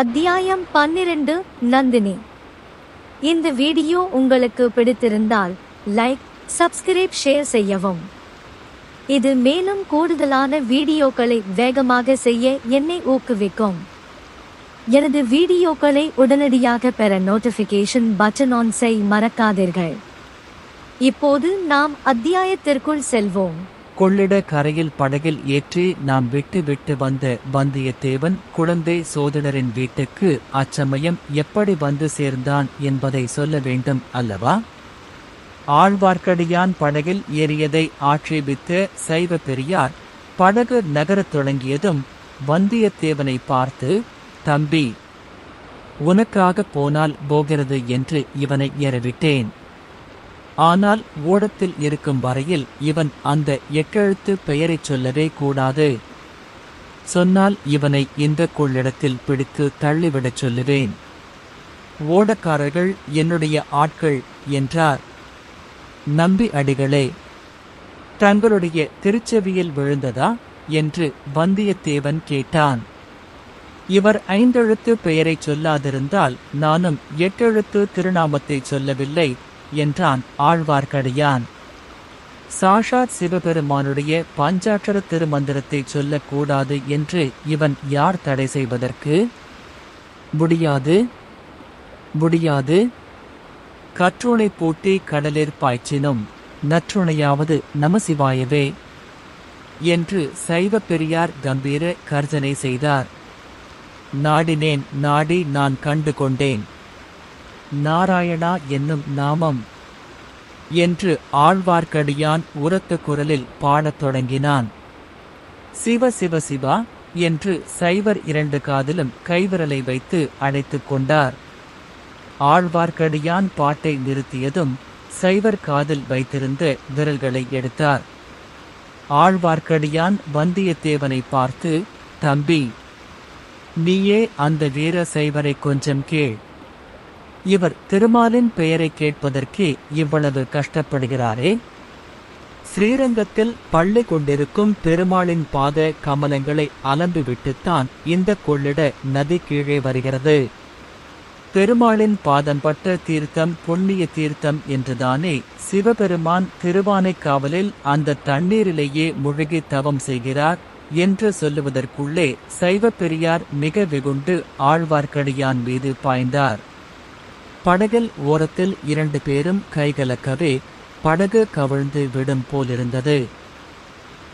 அத்தியாயம் பன்னிரண்டு நந்தினி. இந்த வீடியோ உங்களுக்கு பிடித்திருந்தால் லைக் சப்ஸ்கிரைப் ஷேர் செய்யவும். இது மேலும் கூடுதலான வீடியோக்களை வேகமாக செய்ய என்னை ஊக்குவிக்கும். எனது வீடியோக்களை உடனடியாக பெற நோட்டிஃபிகேஷன் பட்டன் ஆன் செய் மறக்காதீர்கள். இப்போது நாம் அத்தியாயத்திற்குள் செல்வோம். கொள்ளிட கரையில் படகில் ஏற்றி நாம் விட்டு விட்டு வந்த வந்தியத்தேவன் குழந்தை சோதனரின் வீட்டுக்கு அச்சமயம் எப்படி வந்து சேர்ந்தான் என்பதை சொல்ல வேண்டும் அல்லவா? ஆழ்வார்க்கடியான் படகில் ஏறியதை ஆட்சேபித்த சைவ பெரியார் படகு நகரத் தொடங்கியதும் வந்தியத்தேவனை பார்த்து தம்பி உனக்காக போனால் போகிறது என்று இவனை ஏறவிட்டேன். ஆனால் ஓடத்தில் இருக்கும் வரையில் இவன் அந்த எட்டெழுத்து பெயரைச் சொல்லவே கூடாது. சொன்னால் இவனை இந்த கொள்ளிடத்தில் பிடித்து தள்ளிவிடச் சொல்லுவேன். ஓடக்காரர்கள் என்னுடைய ஆட்கள் என்றார். நம்பி அடிகளே தங்களுடைய திருச்செவியில் விழுந்ததா? என்று வந்தியத்தேவன் கேட்டான். இவர் ஐந்தெழுத்து பெயரைச் சொல்லாதிருந்தால் நானும் எட்டெழுத்து திருநாமத்தை சொல்லவில்லை. என்றான் ஆழ்வார்க்கடியான். சாஷாத் சிவபெருமானுடைய பஞ்சாட்சர திருமந்திரத்தை சொல்லக்கூடாது என்று இவன் யார் தடை செய்வதற்கு? முடியாது. முடியாது. கற்றுணை பூட்டி கடலில் பாய்ச்சினும் நற்றுணையாவது நமசிவாயவே என்று சைவ பெரியார் கம்பீர கர்ஜனை செய்தார். நாடினேன் நாடி நான் கண்டு கொண்டேன். நாராயணா என்னும் நாமம் என்று ஆழ்வார்க்கடியான் உரத்த குரலில் பாடத் தொடங்கினான். சிவ சிவ சிவா என்று சைவர் இரண்டு காதிலும் கைவிரலை வைத்து அழைத்துக் கொண்டார். ஆழ்வார்க்கடியான் பாட்டை நிறுத்தியதும் சைவர் காதில் வைத்திருந்த விரல்களை எடுத்தார். ஆழ்வார்க்கடியான் வந்தியத்தேவனை பார்த்து தம்பி நீயே அந்த வீர சைவரை கொஞ்சம் கேள். இவர் திருமாலின் பெயரை கேட்பதற்கே இவ்வளவு கஷ்டப்படுகிறாரே. ஸ்ரீரங்கத்தில் பள்ளி கொண்டிருக்கும் பெருமாளின் பாத கமலங்களை அலம்பிவிட்டுத்தான் இந்த கொள்ளிட நதி கீழே வருகிறது. பெருமாளின் பாதம் பட்ட தீர்த்தம் புண்ணிய தீர்த்தம் என்றுதானே சிவபெருமான் திருவானைக்காவலில் அந்த தண்ணீரிலேயே முழுகி தவம் செய்கிறார் என்று சொல்லுவதற்குள்ளே சைவ பெரியார் மிக வெகுண்டு ஆழ்வார்க்கடியான் மீது பாய்ந்தார். படகில் ஓரத்தில் இரண்டு பேரும் கைகலக்கவே படகு கவிழ்ந்து விடும் போலிருந்தது.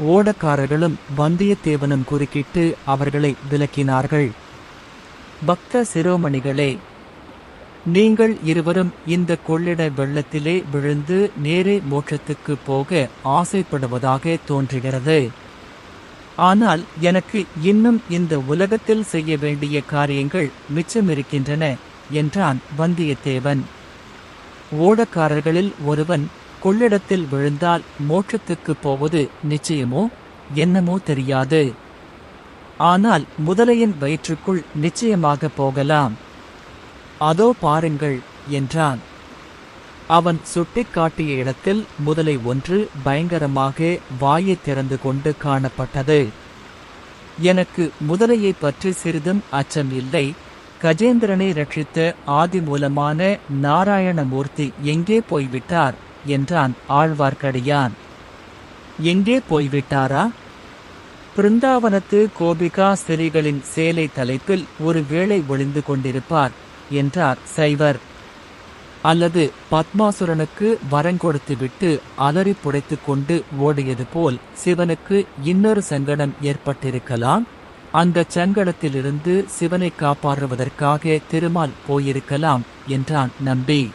ஓடக்காரர்களும் வந்தியத்தேவனும் குறுக்கிட்டு அவர்களை விலக்கினார்கள். பக்த சிரோமணிகளே நீங்கள் இருவரும் இந்த கொள்ளிட வெள்ளத்திலே விழுந்து நேரே மோட்சத்துக்கு போக ஆசைப்படுவதாக தோன்றுகிறது. ஆனால் எனக்கு இன்னும் இந்த உலகத்தில் செய்ய வேண்டிய காரியங்கள் மிச்சமிருக்கின்றன. என்றான் வந்தியத்தேவன். ஓடக்காரர்களில் ஒருவன் கொள்ளிடத்தில் விழுந்தால் மோட்சத்துக்கு போவது நிச்சயமோ என்னமோ தெரியாது. ஆனால் முதலையின் வயிற்றுக்குள் நிச்சயமாக போகலாம். அதோ பாருங்கள் என்றான். அவன் சுட்டிக்காட்டிய இடத்தில் முதலை ஒன்று பயங்கரமாக வாயை திறந்து கொண்டு காணப்பட்டது. எனக்கு முதலையை பற்றி சிறிதும் அச்சம் இல்லை. கஜேந்திரனை ரட்சித்த ஆதி மூலமான நாராயணமூர்த்தி எங்கே போய்விட்டார்? என்றான் ஆழ்வார்க்கடியான். எங்கே போய்விட்டாரா? பிருந்தாவனத்து கோபிகா ஸ்திரிகளின் சேலை தலைப்பில் ஒரு வேளை ஒளிந்து கொண்டிருப்பார் என்றார் சைவர். அல்லது பத்மாசுரனுக்கு வரங்கொடுத்துவிட்டு அலறி புடைத்து கொண்டு ஓடியது போல் சிவனுக்கு இன்னொரு சங்கடம் ஏற்பட்டிருக்கலாம்? அந்த சங்கடத்திலிருந்து சிவனை காப்பாற்றுவதற்காக திருமால் போயிருக்கலாம் என்றான் நம்பி.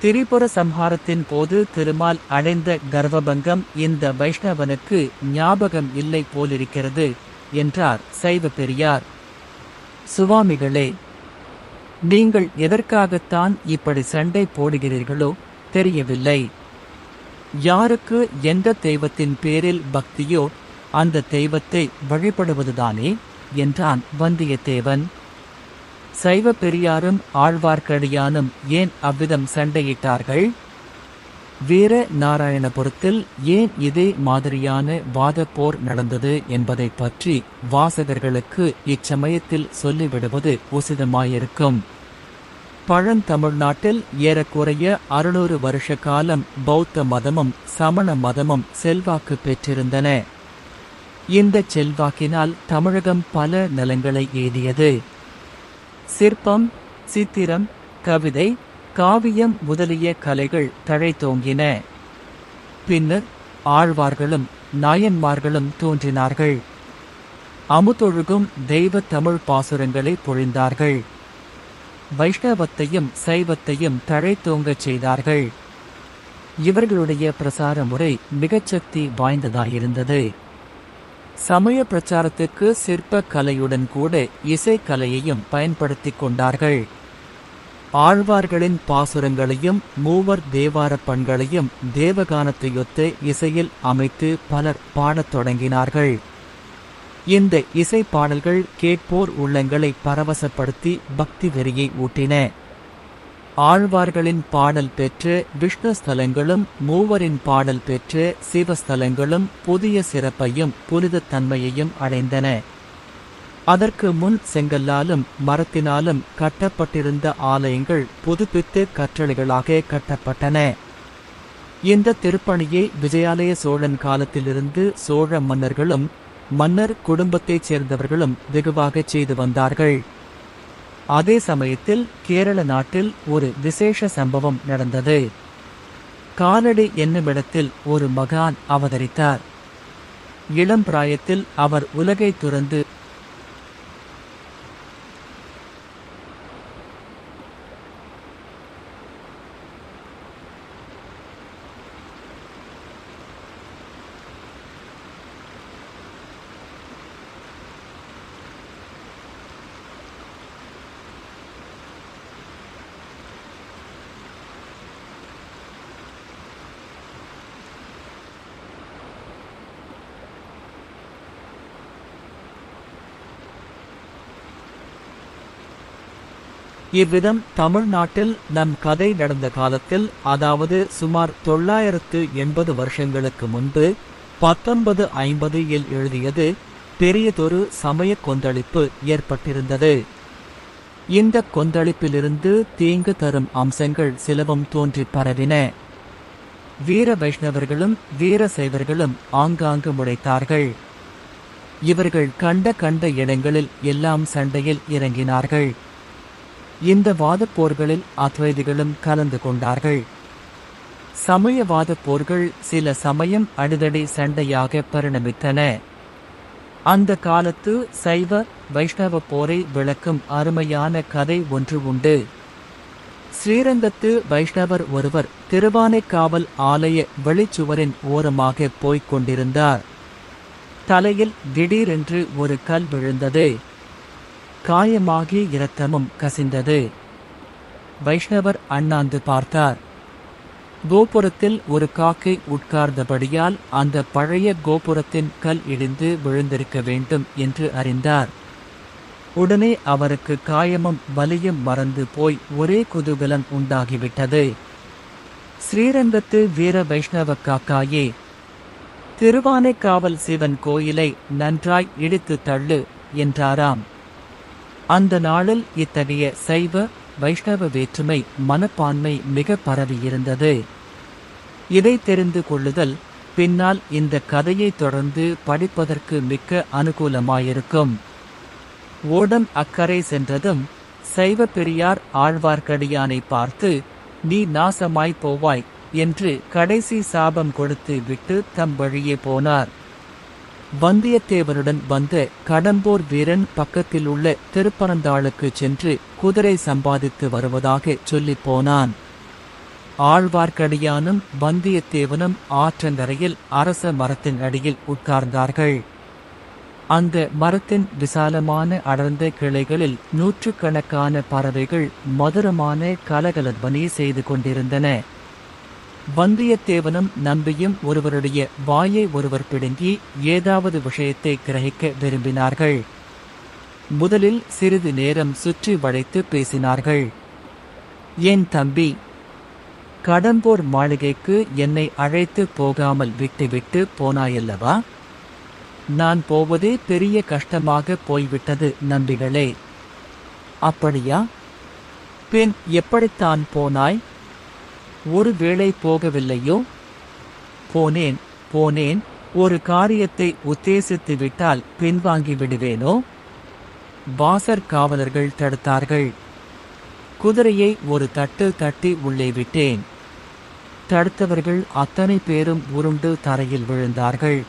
திரிபுர சம்ஹாரத்தின் போது திருமால் அடைந்த கர்வபங்கம் இந்த வைஷ்ணவனுக்கு ஞாபகம் இல்லை போலிருக்கிறது என்றார் சைவ பெரியார். சுவாமிகளே நீங்கள் எதற்காகத்தான் இப்படி சண்டை போடுகிறீர்களோ தெரியவில்லை. யாருக்கு எந்த தெய்வத்தின் பேரில் பக்தியோ அந்த தெய்வத்தை வழிபடுவதுதானே? என்றான் வந்தியத்தேவன். சைவ பெரியாரும் ஆழ்வார்க்கடியானும் ஏன் அவ்விதம் சண்டையிட்டார்கள்? வீர நாராயணபுரத்தில் ஏன் இதே மாதிரியான வாதப்போர் நடந்தது என்பதை பற்றி வாசகர்களுக்கு இச்சமயத்தில் சொல்லிவிடுவது உசிதமாயிருக்கும். பழந்தமிழ்நாட்டில் ஏறக்குறைய அறுநூறு வருஷ காலம் பௌத்த மதமும் சமண மதமும் செல்வாக்கு பெற்றிருந்தன. இந்த செல்வாக்கினால் தமிழகம் பல நலங்களை ஏறியது சிற்பம் சித்திரம் கவிதை காவியம் முதலிய கலைகள் தழைத்தோங்கின பின்னர் ஆழ்வார்களும் நாயன்மார்களும் தோன்றினார்கள். அமுதொழுகும் தெய்வ தமிழ் பாசுரங்களை பொழிந்தார்கள். வைஷ்ணவத்தையும் சைவத்தையும் தழைத்தோங்கச் செய்தார்கள். இவர்களுடைய பிரசார முறை மிகச்சக்தி வாய்ந்ததாயிருந்தது. சமய பிரச்சாரத்துக்கு சிற்ப கலையுடன் கூட இசைக்கலையையும் பயன்படுத்திக் கொண்டார்கள். ஆழ்வார்களின் பாசுரங்களையும் மூவர் தேவார பண்களையும் தேவகானத்தையொத்து இசையில் அமைத்து பலர் பாடத் தொடங்கினார்கள். இந்த இசை பாடல்கள் கேட்போர் உள்ளங்களை பரவசப்படுத்தி பக்தி வெறியை ஊட்டின. ஆழ்வார்களின் பாடல் பெற்று விஷ்ணு ஸ்தலங்களும் மூவரின் பாடல் பெற்று சிவஸ்தலங்களும் புதிய சிறப்பையும் புனிதத் தன்மையையும் அடைந்தன. அதற்கு முன் செங்கல்லாலும் மரத்தினாலும் கட்டப்பட்டிருந்த ஆலயங்கள் புதுப்பித்து கற்றளைகளாக கட்டப்பட்டன. இந்த திருப்பணியை விஜயாலய சோழன் காலத்திலிருந்து சோழ மன்னர்களும் மன்னர் குடும்பத்தைச் சேர்ந்தவர்களும் வெகுவாகச் செய்து வந்தார்கள். அதே சமயத்தில் கேரள நாட்டில் ஒரு விசேஷ சம்பவம் நடந்தது. காலடி என்னுமிடத்தில் ஒரு மகான் அவதரித்தார். இளம் பிராயத்தில் அவர் உலகை துறந்து இவ்விதம் தமிழ்நாட்டில் நம் கதை நடந்த காலத்தில் அதாவது சுமார் தொள்ளாயிரத்து எண்பது வருஷங்களுக்கு முன்பு பத்தொன்பது ஐம்பது இல் எழுதியது பெரியதொரு சமய கொந்தளிப்பு ஏற்பட்டிருந்தது. இந்த கொந்தளிப்பிலிருந்து தீங்கு தரும் அம்சங்கள் சிலவும் தோன்றி பரவின. வீர வைஷ்ணவர்களும் வீர சைவர்களும் ஆங்காங்கு முளைத்தார்கள். இவர்கள் கண்ட கண்ட இடங்களில் எல்லாம் சண்டையில் இறங்கினார்கள். இந்த வாதப் போர்களில் அத்வைதிகளும் கலந்து கொண்டார்கள். சமயவாத போர்கள் சில சமயம் அடிதடி சண்டையாக பரிணமித்தன. அந்த காலத்து சைவ வைஷ்ணவ போரை விளக்கும் அருமையான கதை ஒன்று உண்டு. ஸ்ரீரங்கத்து வைஷ்ணவர் ஒருவர் திருவானைக்காவல் ஆலய வெளிச்சுவரின் ஓரமாக போய்க் கொண்டிருந்தார். தலையில் திடீரென்று ஒரு கல் விழுந்தது. காயமாகி இரத்தமும் கசிந்தது. வைஷ்ணவர் அண்ணாந்து பார்த்தார். கோபுரத்தில் ஒரு காக்கை உட்கார்ந்தபடியால் அந்த பழைய கோபுரத்தின் கல் இடிந்து விழுந்திருக்க வேண்டும் என்று அறிந்தார். உடனே அவருக்கு காயமும் வலியும் மறந்து போய் ஒரே குதூகலம் உண்டாகிவிட்டது. ஸ்ரீரங்கத்து வீர வைஷ்ணவ காக்காயே திருவானைக்காவல் சிவன் கோயிலை நன்றாய் இடித்து தள்ளு என்றாராம். அந்த நாளில் இத்தகைய சைவ வைஷ்ணவ வேற்றுமை மனப்பான்மை மிக பரவியிருந்தது இதை தெரிந்து கொள்ளுதல் பின்னால் இந்த கதையை தொடர்ந்து படிப்பதற்கு மிக்க அனுகூலமாயிருக்கும். ஓடம் அக்கறை சென்றதும் சைவ பெரியார் ஆழ்வார்க்கடியானை பார்த்து நீ நாசமாய் போவாய் என்று கடைசி சாபம் கொடுத்து விட்டு தம் வழியே போனார். வந்தியத்தேவனுடன் வந்த கடம்பூர் வீரன் பக்கத்தில் உள்ள திருப்பரந்தாளுக்கு சென்று குதிரை சம்பாதித்து வருவதாக சொல்லிப் போனான். ஆழ்வார்க்கடியானும் வந்தியத்தேவனும் ஆற்றங்கரையில் அரச மரத்தின் அடியில் உட்கார்ந்தார்கள். அந்த மரத்தின் விசாலமான அடர்ந்த கிளைகளில் நூற்றுக்கணக்கான பறவைகள் மதுரமான கலகலத்வனி செய்து கொண்டிருந்தன. வந்தியத்தேவனும் நம்பியும் ஒருவருடைய வாயை ஒருவர் பிடுங்கி ஏதாவது விஷயத்தை கிரகிக்க விரும்பினார்கள். முதலில் சிறிது நேரம் சுற்றி வளைத்து பேசினார்கள். என் தம்பி கடம்பூர் மாளிகைக்கு என்னை அழைத்து போகாமல் விட்டுவிட்டு போனாயல்லவா? நான் போவதே பெரிய கஷ்டமாக போய்விட்டது நம்பிகளே. அப்படியா? பின் எப்படித்தான் போனாய்? ஒருவேளை போகவில்லையோ? போனேன் போனேன். ஒரு காரியத்தை உத்தேசித்து விட்டால் பின்வாங்கி விடுவேனோ? பாசர் காவலர்கள் தடுத்தார்கள். குதிரையை ஒரு தட்டு தட்டி உள்ளே விட்டேன். தடுத்தவர்கள் அத்தனை பேரும் உருண்டு தரையில் விழுந்தார்கள்.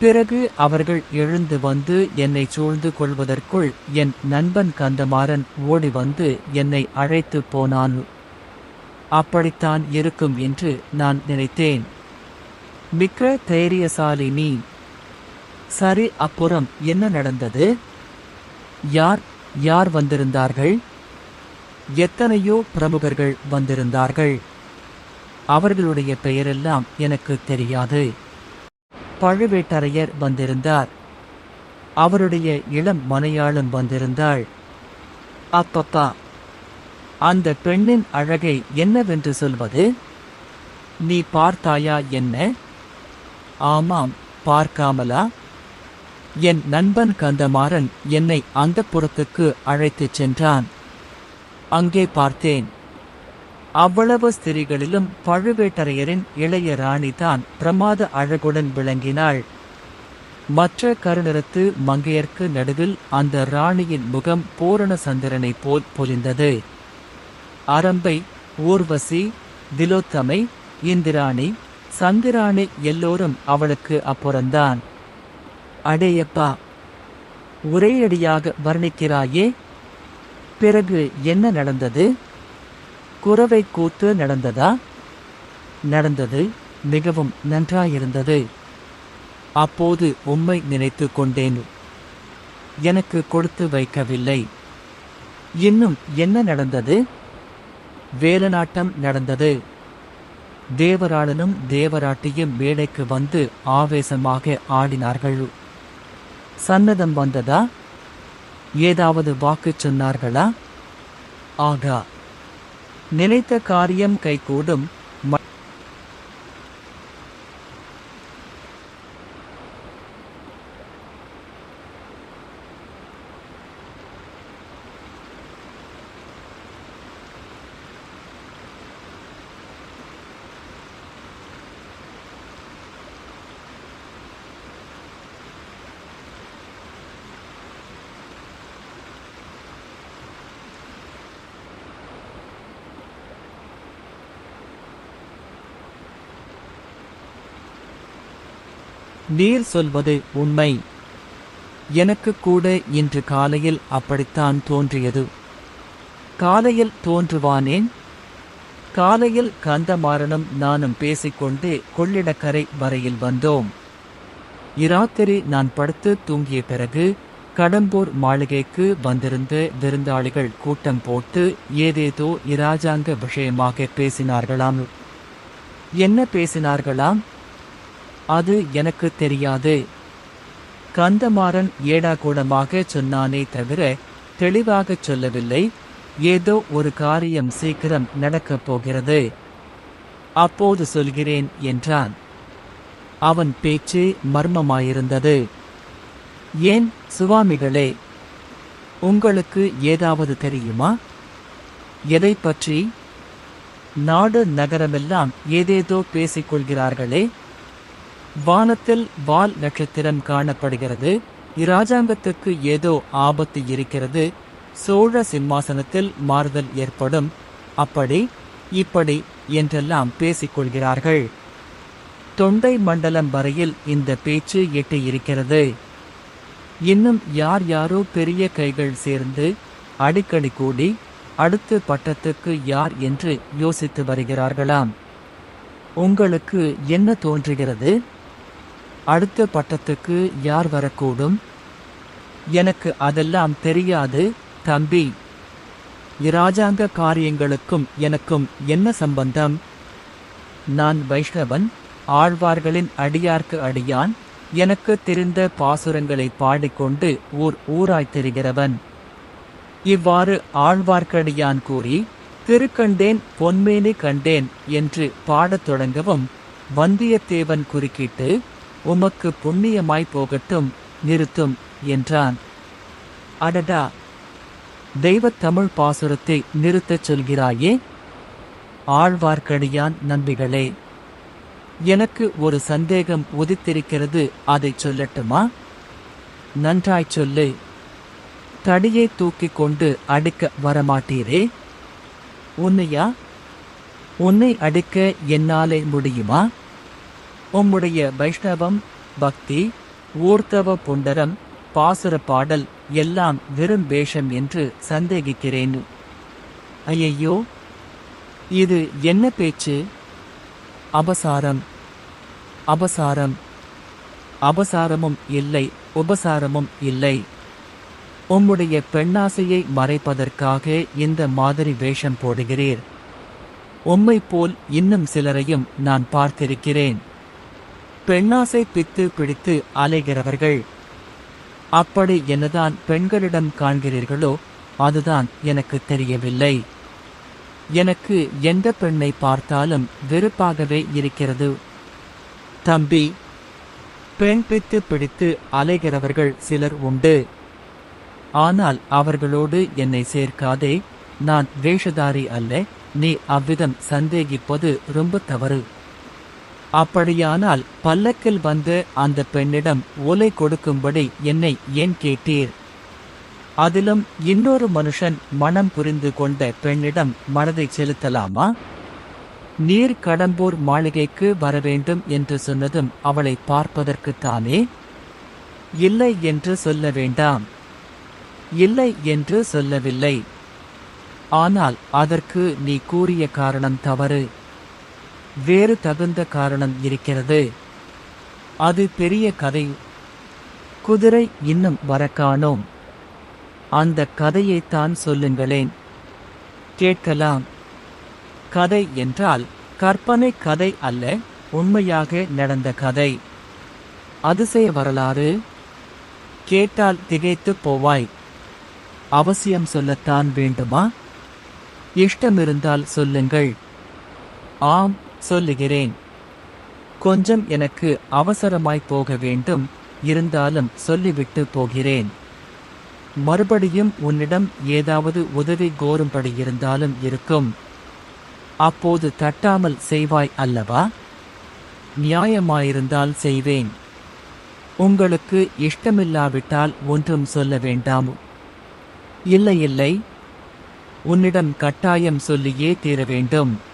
பிறகு அவர்கள் எழுந்து வந்து என்னை சூழ்ந்து கொள்வதற்குள் என் நண்பன் கந்தமாறன் ஓடி வந்து என்னை அழைத்து போனான். அப்படித்தான் இருக்கும் என்று நான் நினைத்தேன். மிக்க தைரியசாலி நீ. சரி அப்புறம் என்ன நடந்தது? யார் யார் வந்திருந்தார்கள்? எத்தனையோ பிரமுகர்கள் வந்திருந்தார்கள். அவர்களுடைய பெயரெல்லாம் எனக்கு தெரியாது. பழுவேட்டரையர் வந்திருந்தார். அவருடைய இளம் மனையாளும் வந்திருந்தாள். அப்பப்பா அந்த பெண்ணின் அழகை என்னவென்று சொல்வது? நீ பார்த்தாயா என்ன? ஆமாம் பார்க்காமலா? என் நண்பன் கந்தமாறன் என்னை அந்த புறத்துக்கு அழைத்துச் சென்றான். அங்கே பார்த்தேன். அவ்வளவு ஸ்திரிகளிலும் பழுவேட்டரையரின் இளைய ராணிதான் பிரமாத அழகுடன் விளங்கினாள். மற்ற கருநிறத்து மங்கையர்க்கு நடுவில் அந்த ராணியின் முகம் பூரண சந்திரனைப் போல் பொலிந்தது. அரம்பை ஊர்வசி திலோத்தமை இந்திராணி சந்திராணி எல்லோரும் அவளுக்கு அப்புறந்தான். அடேயப்பா ஒரேயடியாக வர்ணிக்கிறாயே பிறகு என்ன நடந்தது? குறவை கூத்து நடந்ததா? நடந்தது மிகவும் நன்றாயிருந்தது. அப்போது உம்மை நினைத்து கொண்டேன். எனக்கு கொடுத்து வைக்கவில்லை. இன்னும் என்ன நடந்தது? வேலநாட்டம் நடந்தது. தேவராளனும் தேவராட்டியும் மேடைக்கு வந்து ஆவேசமாக ஆடினார்கள். சன்னதம் வந்ததா? ஏதாவது வாக்கு சொன்னார்களா? ஆகா. நினைத்த காரியம் கைகூடும். நீர் சொல்வது உண்மை. எனக்கு கூட இன்று காலையில் அப்படித்தான் தோன்றியது. காலையில் தோன்றுவானேன்? காலையில் கந்தமாறனும் நானும் பேசிக்கொண்டு கொள்ளிடக்கரை வரையில் வந்தோம். இராத்திரி நான் படுத்து தூங்கிய பிறகு கடம்பூர் மாளிகைக்கு வந்திருந்த விருந்தாளிகள் கூட்டம் போட்டு ஏதேதோ இராஜாங்க விஷயமாக பேசினார்களாம். என்ன பேசினார்களாம்? அது எனக்கு தெரியாது. கந்தமாறன் ஏடாகூடமாக சொன்னானே தவிர தெளிவாகச் சொல்லவில்லை. ஏதோ ஒரு காரியம் சீக்கிரம் நடக்கப் போகிறது. அப்போது சொல்கிறேன் என்றான். அவன் பேச்சு மர்மமாயிருந்தது. ஏன் சுவாமிகளே உங்களுக்கு ஏதாவது தெரியுமா? எதை பற்றி நாடு நகரமெல்லாம் ஏதேதோ பேசிக்கொள்கிறார்களே. வானத்தில் வால் நட்சத்திரம் காணப்படுகிறது. இராஜாங்கத்துக்கு ஏதோ ஆபத்து இருக்கிறது. சோழ சிம்மாசனத்தில் மாறுதல் ஏற்படும். அப்படி இப்படி என்றெல்லாம் பேசிக்கொள்கிறார்கள். தொண்டை மண்டலம் வரையில் இந்த பேச்சு எட்டியிருக்கிறது. இன்னும் யார் யாரோ பெரிய கைகள் சேர்ந்து அடிக்கடி கூடி அடுத்த பட்டத்துக்கு யார் என்று யோசித்து வருகிறார்களாம். உங்களுக்கு என்ன தோன்றுகிறது? அடுத்த பட்டத்துக்கு யார் வரக்கூடும்? எனக்கு அதெல்லாம் தெரியாது தம்பி. இராஜாங்க காரியங்களுக்கும் எனக்கும் என்ன சம்பந்தம்? நான் வைஷ்ணவன் ஆழ்வார்களின் அடியார்க்கு அடியான் எனக்கு தெரிந்த பாசுரங்களை பாடிக்கொண்டு ஊர் ஊராய்த் தெரிகிறவன். இவ்வாறு ஆழ்வார்க்கடியான் கூறி திருக்கண்டேன் பொன்மேனி கண்டேன் என்று பாடத் தொடங்கவும் வந்தியத்தேவன் குறுக்கிட்டு உமக்கு புண்ணியமாய் போகட்டும் நிறுத்தும் என்றான். அடடா! தெய்வ தமிழ் பாசுரத்தை நிறுத்தச் சொல்கிறாயே? ஆழ்வார்க்கடியான் நம்பிகளே எனக்கு ஒரு சந்தேகம் உதித்திருக்கிறது அதைச் சொல்லட்டுமா? நன்றாய் சொல்லு. தடியை தூக்கிக் கொண்டு அடிக்க வரமாட்டீரே? உன்னையா? உன்னை அடிக்க என்னாலே முடியுமா? உம்முடைய வைஷ்ணவம் பக்தி ஊர்த்தவ புண்டரம் பாசுர பாடல் எல்லாம் வெறும் வேஷம் என்று சந்தேகிக்கிறேன். ஐயையோ இது என்ன பேச்சு? அபசாரம். அபசாரம். அபசாரமும் இல்லை உபசாரமும் இல்லை. உம்முடைய பெண்ணாசையை மறைப்பதற்காக இந்த மாதிரி வேஷம் போடுகிறீர். உம்மை போல் இன்னும் சிலரையும் நான் பார்த்திருக்கிறேன். பெண்ணாசை பித்து பிடித்து அலைகிறவர்கள். அப்படி என்னதான் பெண்களிடம் காண்கிறீர்களோ அதுதான் எனக்கு தெரியவில்லை. எனக்கு எந்த பெண்ணை பார்த்தாலும் வெறுப்பாகவே இருக்கிறது. தம்பி பெண் பித்து பிடித்து அலைகிறவர்கள் சிலர் உண்டு. ஆனால் அவர்களோடு என்னை சேர்க்காதே நான் வேஷதாரி அல்ல நீ அவ்விதம் சந்தேகிப்பது ரொம்ப தவறு. அப்படியானால் பல்லக்கில் வந்து அந்த பெண்ணிடம் ஓலை கொடுக்கும்படி என்னை ஏன் கேட்டீர்? அதிலும் இன்னொரு மனுஷன் மனம் புரிந்து கொண்ட பெண்ணிடம் மனதை செலுத்தலாமா? நீர் கடம்பூர் மாளிகைக்கு வரவேண்டும் என்று சொன்னதும் அவளை பார்ப்பதற்குத்தானே இல்லை என்று சொல்ல வேண்டாம். இல்லை என்று சொல்லவில்லை. ஆனால் அதற்கு நீ கூறிய காரணம் தவறு. வேறு தகுந்த காரணம் இருக்கிறது. அது பெரிய கதை. குதிரை இன்னும் வர காணோம் அந்த கதையைத்தான் சொல்லுங்களேன். கேட்கலாம். கதை என்றால் கற்பனை கதை அல்ல உண்மையாக நடந்த கதை. அதிசய வரலாறு. கேட்டால் திகைத்துப் போவாய். அவசியம் சொல்லத்தான் வேண்டுமா? இஷ்டமிருந்தால் சொல்லுங்கள். ஆம் சொல்லுகிறேன். கொஞ்சம் எனக்கு அவசரமாய் போக வேண்டும் இருந்தாலும் சொல்லிவிட்டு போகிறேன். மறுபடியும் உன்னிடம் ஏதாவது உதவி கோரும்படி இருந்தாலும் இருக்கும். அப்போது தட்டாமல் செய்வாய் அல்லவா? நியாயமாயிருந்தால் செய்வேன். உங்களுக்கு இஷ்டமில்லாவிட்டால் ஒன்றும் சொல்ல வேண்டாம். இல்லை இல்லை. உன்னிடம் கட்டாயம் சொல்லியே தீர வேண்டும்.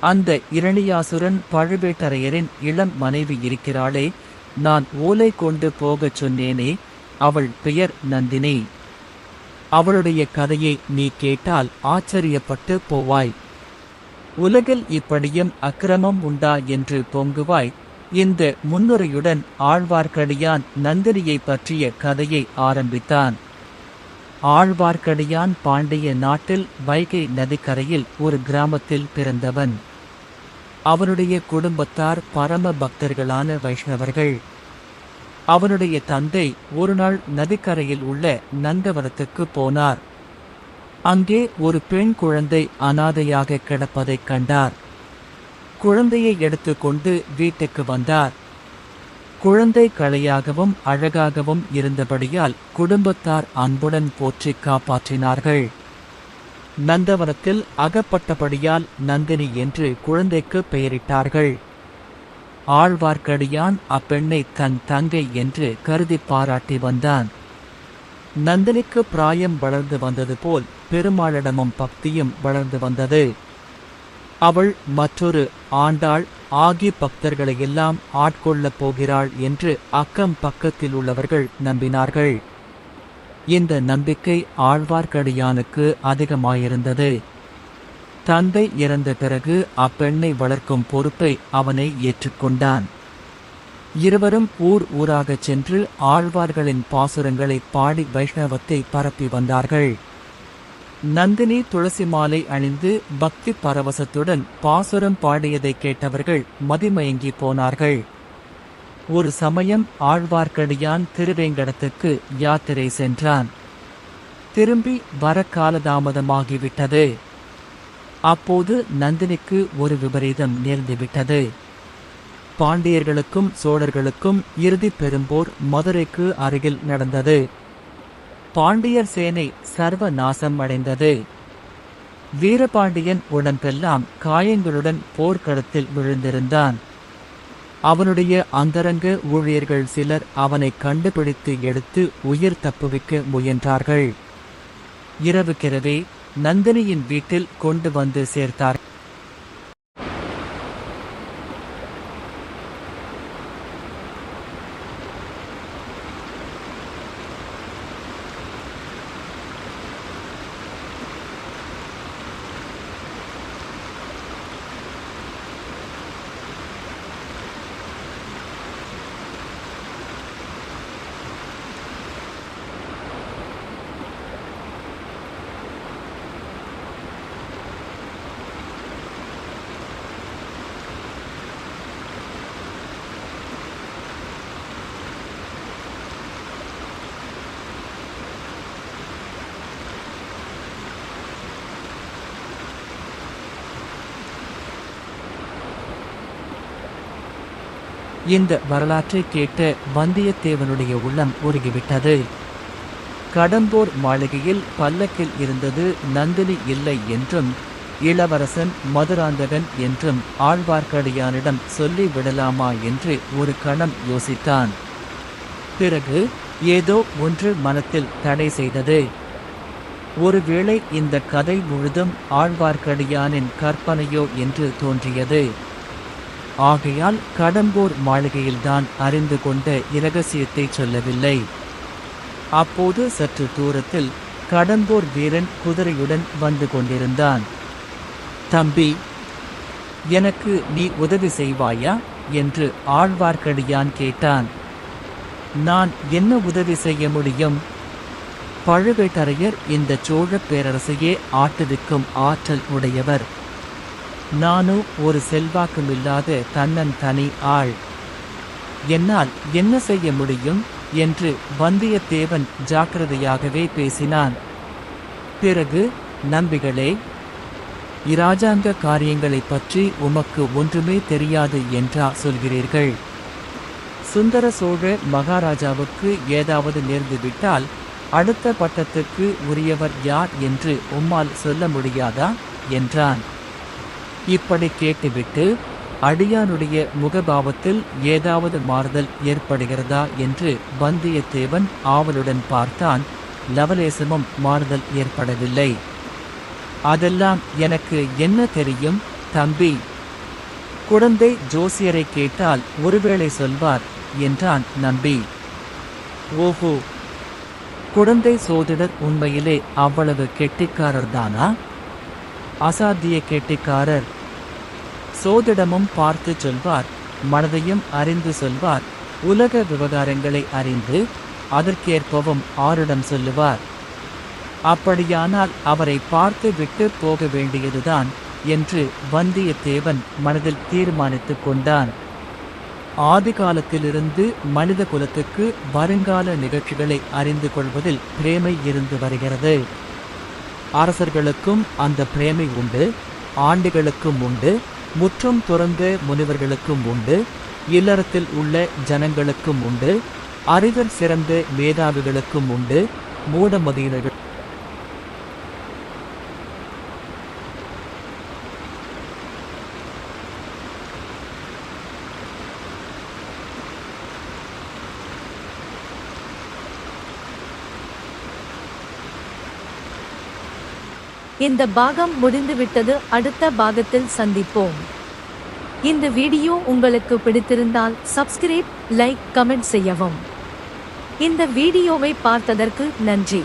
அந்த இரணியாசுரன் பழுவேட்டரையரின் இளம் மனைவி இருக்கிறாளே நான் ஓலை கொண்டு போகச் சொன்னேனே அவள் பெயர் நந்தினி. அவளுடைய கதையை நீ கேட்டால் ஆச்சரியப்பட்டு போவாய். உலகில் இப்படியும் அக்கிரமம் உண்டா என்று பொங்குவாய். இந்த முன்னுரையுடன் ஆழ்வார்க்கடியான் நந்தினியை பற்றிய கதையை ஆரம்பித்தான். ஆழ்வார்க்கடியான் பாண்டிய நாட்டில் வைகை நதிக்கரையில் ஒரு கிராமத்தில் பிறந்தவன். அவனுடைய குடும்பத்தார் பரம பக்தர்களான வைஷ்ணவர்கள். அவனுடைய தந்தை ஒருநாள் நதிக்கரையில் உள்ள நந்தவரத்துக்கு போனார். அங்கே ஒரு பெண் குழந்தை அனாதையாக கிடப்பதைக் கண்டார். குழந்தையை எடுத்துக்கொண்டு வீட்டுக்கு வந்தார். குழந்தை கலையாகவும் அழகாகவும் இருந்தபடியால் குடும்பத்தார் அன்புடன் போற்றி காப்பாற்றினார்கள். நந்தவனத்தில் அகப்பட்டபடியால் நந்தினி என்று குழந்தைக்கு பெயரிட்டார்கள். ஆழ்வார்க்கடியான் அப்பெண்ணை தன் தங்கை என்று கருதி பாராட்டி வந்தான். நந்தினிக்கு பிராயம் வளர்ந்து வந்தது போல் பெருமாளிடமும் பக்தியும் வளர்ந்து வந்தது. அவள் மற்றொரு ஆண்டாள் ஆகி பக்தர்களை எல்லாம் ஆட்கொள்ளப் போகிறாள் என்று அக்கம் பக்கத்தில் உள்ளவர்கள் நம்பினார்கள். இந்த நம்பிக்கை ஆழ்வார்க்கடியானுக்கு அதிகமாயிருந்தது. தந்தை இறந்த பிறகு அப்பெண்ணை வளர்க்கும் பொறுப்பை அவனை ஏற்றுக்கொண்டான். இருவரும் ஊர் ஊராகச் சென்று ஆழ்வார்களின் பாசுரங்களை பாடி வைஷ்ணவத்தை பரப்பி வந்தார்கள். நந்தினி துளசி மாலை அணிந்து பக்தி பரவசத்துடன் பாசுரம் பாடியதை கேட்டவர்கள் மதிமயங்கி போனார்கள். ஒரு சமயம் ஆழ்வார்க்கடியான் திருவேங்கடத்துக்கு யாத்திரை சென்றான். திரும்பி வர காலதாமதமாகிவிட்டது அப்போது நந்தினிக்கு ஒரு விபரீதம் நேர்ந்துவிட்டது. பாண்டியர்களுக்கும் சோழர்களுக்கும் இறுதி பெரும்போர் மதுரைக்கு அருகில் நடந்தது. பாண்டியர் சேனை சர்வ நாசம் அடைந்தது. வீரபாண்டியன் உடம்பெல்லாம் காயங்களுடன் போர்க்களத்தில் விழுந்திருந்தான். அவனுடைய அந்தரங்க ஊழியர்கள் சிலர் அவனை கண்டுபிடித்து எடுத்து உயிர் தப்புவிக்க முயன்றார்கள். இரவுக்கிரவே நந்தினியின் வீட்டில் கொண்டு வந்து சேர்த்தார். இந்த வரலாற்றை கேட்ட வந்தியத்தேவனுடைய உள்ளம் உருகிவிட்டது. கடம்பூர் மாளிகையில் பல்லக்கில் இருந்தது நந்தினி இல்லை என்றும் இளவரசன் மதுராந்தகன் என்றும் ஆழ்வார்க்கடியானிடம் சொல்லி விடலாமா என்று ஒரு கணம் யோசித்தான். பிறகு ஏதோ ஒன்று மனத்தில் தடை செய்தது. ஒருவேளை இந்த கதை முழுதும் ஆழ்வார்க்கடியானின் கற்பனையோ என்று தோன்றியது. ஆகையால் கடம்பூர் மாளிகையில்தான் அறிந்து கொண்ட இரகசியத்தை சொல்லவில்லை. அப்போது சற்று தூரத்தில் கடம்பூர் வீரன் குதிரையுடன் வந்து கொண்டிருந்தான். தம்பி எனக்கு நீ உதவி செய்வாயா? என்று ஆழ்வார்க்கடியான் கேட்டான். நான் என்ன உதவி செய்ய முடியும்? பழுவேட்டரையர் இந்த சோழப் பேரரசையே ஆட்டுவிக்கும் ஆற்றல் உடையவர். நானும் ஒரு செல்வாக்குமில்லாத தன்னன் தனி ஆள். என்னால் என்ன செய்ய முடியும்? என்று வந்தியத்தேவன் ஜாக்கிரதையாகவே பேசினான். பிறகு நம்பிகளே இராஜாங்க காரியங்களைப் பற்றி உமக்கு ஒன்றுமே தெரியாது என்றா சொல்கிறீர்கள். சுந்தர சோழ மகாராஜாவுக்கு ஏதாவது நேர்ந்துவிட்டால் அடுத்த பட்டத்துக்கு உரியவர் யார் என்று உம்மால் சொல்ல முடியாதா? என்றான். இப்படி கேட்டுவிட்டு அடியானுடைய முகபாவத்தில் ஏதாவது மாறுதல் ஏற்படுகிறதா என்று வந்தியத்தேவன் ஆவலுடன் பார்த்தான். லவலேசமும் மாறுதல் ஏற்படவில்லை. அதெல்லாம் எனக்கு என்ன தெரியும் தம்பி குழந்தை ஜோசியரை கேட்டால் ஒருவேளை சொல்வார் என்றான் நம்பி. ஓஹோ! குழந்தை சோதிடர் உண்மையிலே அவ்வளவு கெட்டிக்காரர்தானா? அசாத்திய கெட்டிக்காரர் சோதிடமும் பார்த்து சொல்வார் மனதையும் அறிந்து சொல்வார் உலக விவகாரங்களை அறிந்து அதற்கேற்பவும் ஆரிடம் சொல்லுவார். அப்படியானால் அவரை பார்த்து விட்டு போக வேண்டியதுதான் என்று வந்தியத்தேவன் மனதில் தீர்மானித்துக் கொண்டான். ஆதி காலத்திலிருந்து மனித குலத்துக்கு வருங்கால நிகழ்ச்சிகளை அறிந்து கொள்வதில் பிரேமை இருந்து வருகிறது. அரசர்களுக்கும் அந்த பிரேமை உண்டு ஆண்டுகளுக்கும் உண்டு முற்றும் துறந்த முனிவர்களுக்கும் உண்டு இல்லறத்தில் உள்ள ஜனங்களுக்கும் உண்டு அறிவர் சிறந்த மேதாவிகளுக்கும் உண்டு மூடமதியினர்கள் இந்த பாகம் முடிந்துவிட்டது. அடுத்த பாகத்தில் சந்திப்போம். இந்த வீடியோ உங்களுக்கு பிடித்திருந்தால் சப்ஸ்கிரைப் லைக் கமெண்ட் செய்யவும். இந்த வீடியோவை பார்த்ததற்கு நன்றி.